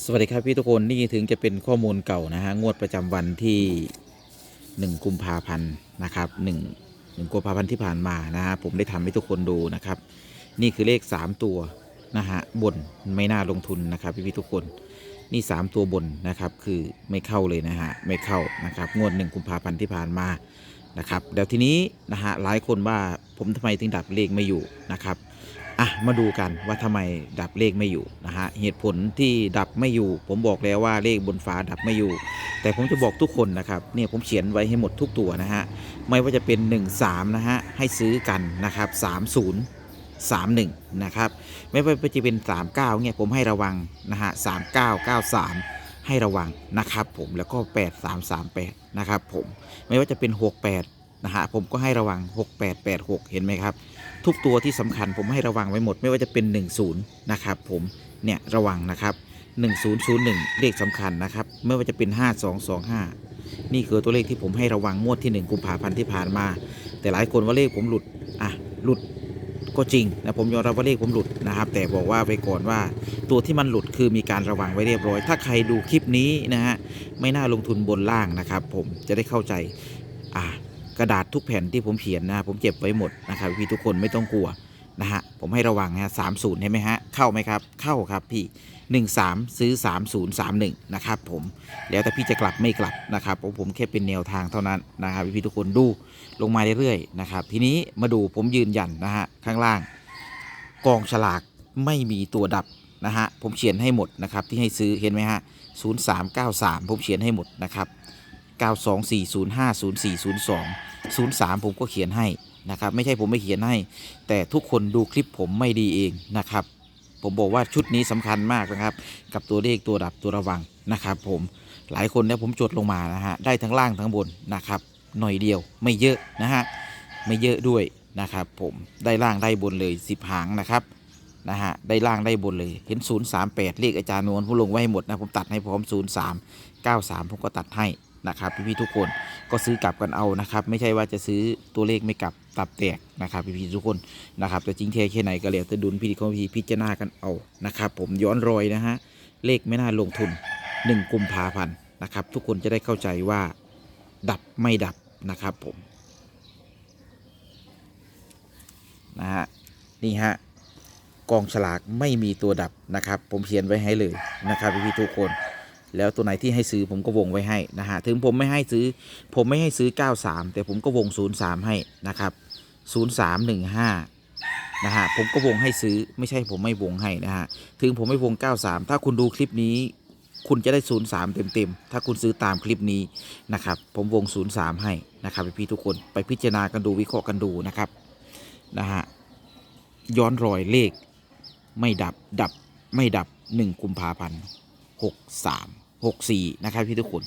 สวัสดีครับพี่ทุกคนนี่ถึงจะเป็นข้อมูลเก่านะฮะงวดประจำวันที่ 1 กุมภาพันธ์นะครับ1 1กุมภาพันธ์ที่ผ่านมานะฮะผมได้ทำให้ทุกคนดูนะครับ นี่คือเลข 3 ตัวนะฮะบนไม่น่าลงทุนนะครับพี่พี่ทุกคนนี่ 3 ตัวบนนะครับคือไม่เข้าเลยนะฮะไม่เข้านะครับงวด 1 กุมภาพันธ์ที่ผ่านมา นะครับเดี๋ยวทีนี้นะฮะหลายคนว่าผมทำไมถึงดับเลขไม่อยู่นะครับอะมาดูกันว่าทำไมดับเลขไม่อยู่นะฮะเหตุผลที่ดับไม่อยู่ ผมบอกแล้วว่าเลขบนฟ้าดับไม่อยู่ แต่ผมจะบอกทุกคนนะครับเนี่ยผมเขียนไว้ให้หมดทุกตัวนะฮะไม่ว่าจะเป็น 1 3นะฮะให้ซื้อกันนะครับ30 31นะครับไม่ว่าจะเป็น 39เนี่ยผมให้ระวังนะฮะ3993 ให้ระวังนะครับผมแล้วก็ 8338 นะครับผมไม่ว่าจะเป็น 68 นะฮะผมก็ให้ระวัง 6886 เห็นไหมครับ ทุกตัวที่สำคัญผมให้ระวังไว้หมด ไม่ว่าจะเป็น 10 นะครับผมเนี่ยระวังนะครับ1001 เลขสำคัญนะครับไม่ว่าจะเป็น 5225 นี่คือตัวเลขที่ผมให้ระวังงวดที่ 1 กุมภาพันธ์ที่ผ่านมา แต่หลายคนว่าเลขผมหลุดอะหลุด ก็จริงนะผมยอมรับว่าเลขผมหลุดนะครับ แต่บอกว่าไปก่อนว่าตัวที่มันหลุดคือมีการระวังไว้เรียบร้อย ถ้าใครดูคลิปนี้นะฮะไม่น่าลงทุนบนล่างนะครับ ผมจะได้เข้าใจอ่ากระดาษทุกแผ่นที่ผมเขียนนะผมเก็บไว้หมดนะครับพี่ทุกคนไม่ต้องกลัว นะฮะผมให้ระวังนะฮะสามศูนย์เห็นไหมฮะเข้าไหมครับเข้าครับพี่หนึ่งสามซื้อสามศูนย์สามหนึ่งนะครับผมแล้วแต่พี่จะกลับไม่กลับนะครับผมผมแค่เป็นแนวทางเท่านั้นนะครับพี่ทุกคนดูลงมาเรื่อยๆนะครับทีนี้มาดูผมยืนยันนะฮะข้างล่าง กองฉลากไม่มีตัวดับนะฮะผมเขียนให้หมดนะครับที่ให้ซื้อเห็นไหมฮะศูนย์สามเก้าสามผมเขียนให้หมดนะครับ 924050402 03 ผมก็เขียนให้นะครับ ไม่ใช่ผมไม่เขียนให้ แต่ทุกคนดูคลิปผมไม่ดีเองนะครับ ผมบอกว่าชุดนี้สำคัญมากนะครับ กับตัวเลขตัวดับตัวระวังนะครับ ผมหลายคนเนี่ยผมจดลงมานะฮะได้ทั้งล่างทั้งบนนะครับ หน่อยเดียวไม่เยอะนะฮะไม่เยอะด้วยนะครับ ผมได้ล่างได้บนเลย 10 หางนะครับนะฮะได้ล่างได้บนเลยเห็น 038 เลขอาจารย์นวลผู้ลงไว้ให้หมดนะผมตัดให้พร้อม 03 93 ผมก็ตัดให้ นะครับพี่ๆทุกคนก็ซื้อกลับกันเอานะครับ ไม่ใช่ว่าจะซื้อตัวเลขไม่กลับตับแตกนะครับพี่ๆทุกคนนะครับแต่จริงเทแค่ไหนก็แล้วแต่ดุลพินิจของพี่พิจารณากันเอานะครับ ผมย้อนรอยนะฮะเลขไม่น่าลงทุน1กุมภาพันธ์นะครับทุกคนจะได้เข้าใจว่าดับไม่ดับนะครับผมนะฮะนี่ฮะกองฉลากไม่มีตัวดับนะครับ ผมเขียนไว้ให้เลยนะครับพี่ๆทุกคน แล้วตัวไหนที่ให้ซื้อผมก็วงไว้ให้นะฮะ ถึงผมไม่ให้ซื้อ ผมไม่ให้ซื้อ 93 แต่ผมก็วง 03 ให้นะครับ0315นะฮะ ผมก็วงให้ซื้อไม่ใช่ผมไม่วงให้นะฮะ ถึงผมไม่วง 93 ถ้าคุณดูคลิปนี้ คุณจะได้ 03 เต็มๆ ถ้าคุณซื้อตามคลิปนี้นะครับ ผมวง 03 ให้นะครับพี่ทุกคนไปพิจารณากันดูวิเคราะห์กันดูนะครับนะฮะย้อนรอยเลขไม่ดับดับไม่ดับ 1 กุมภาพันธ์63 64 นะครับพี่ทุกคน